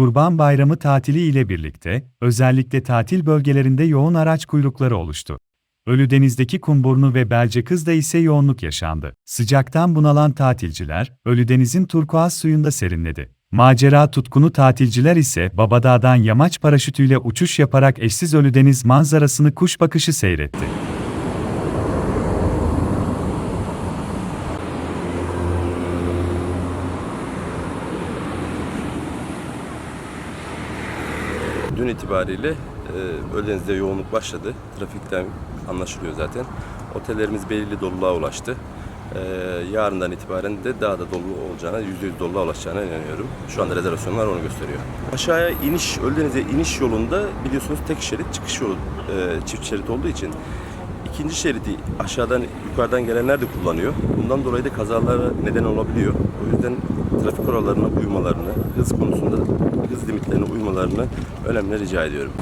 Kurban Bayramı tatili ile birlikte, özellikle tatil bölgelerinde yoğun araç kuyrukları oluştu. Ölüdeniz'deki Kumburnu ve Belcekız'da ise yoğunluk yaşandı. Sıcaktan bunalan tatilciler, Ölüdeniz'in turkuaz suyunda serinledi. Macera tutkunu tatilciler ise Babadağ'dan yamaç paraşütüyle uçuş yaparak eşsiz Ölüdeniz manzarasını kuş bakışı seyretti. Dün itibariyle e, Ölüdeniz'de yoğunluk başladı. Trafikten anlaşılıyor zaten. Otellerimiz belirli doluluğa ulaştı. E, yarından itibaren de daha da dolu olacağına, %100 doluluğa ulaşacağına inanıyorum. Şu anda rezervasyonlar onu gösteriyor. Aşağıya iniş, Ölüdeniz'e iniş yolunda biliyorsunuz tek şerit çıkış yolu, e, çift şerit olduğu için ikinci şeridi aşağıdan yukarıdan gelenler de kullanıyor. Bundan dolayı da kazalara neden olabiliyor. O yüzden trafik kurallarına uymalarını, hız konusunda hız limitlerine uymalarını önemli rica ediyorum.